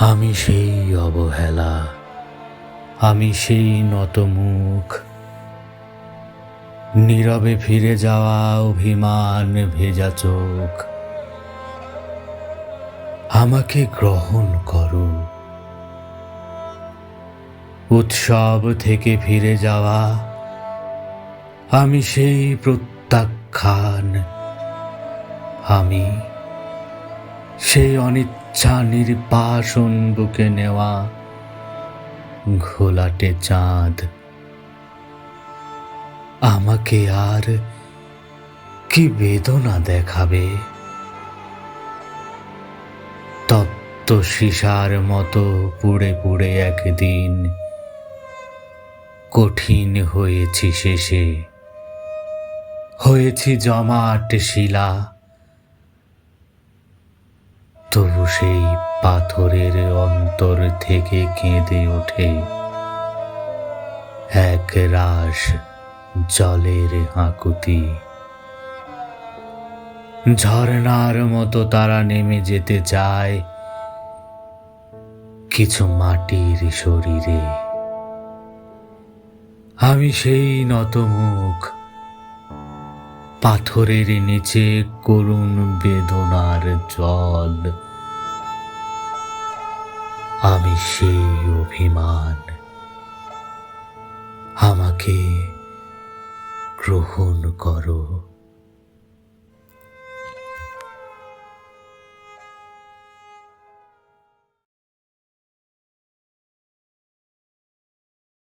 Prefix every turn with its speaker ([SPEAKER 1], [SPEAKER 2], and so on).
[SPEAKER 1] আমি সেই অবহেলা, আমি সেই নতমুখ। নীরবে ফিরে যাওয়া অভিমান ভেজা চোখ। আমাকে গ্রহণ করো। উৎসব থেকে ফিরে যাওয়া, আমি সেই প্রত্যাখ্যান। আমি সেই অনিচ্ছা নির্বাসন বুকে নেওয়া ঘোলাটে চাঁদ। আমাকে আর কি বেদনা দেখাবে? তত্ত্ব সীসার মতো পুড়ে পুড়ে একদিন কঠিন হয়েছি শেষে। হয়েছি জমাট শিলা। তবু সেই পাথরের অন্তর থেকে কেঁদে ওঠে। এক রাস জলের আকুতি। ঝর্ণার মতো তারা নেমে যেতে চায় কিছু মাটির শরীরে। আমি সেই নতমুখ পাথরের নিচে করুণ বেদনার জল। আমি সেই অভিমান। আমাকে গ্রহণ করো।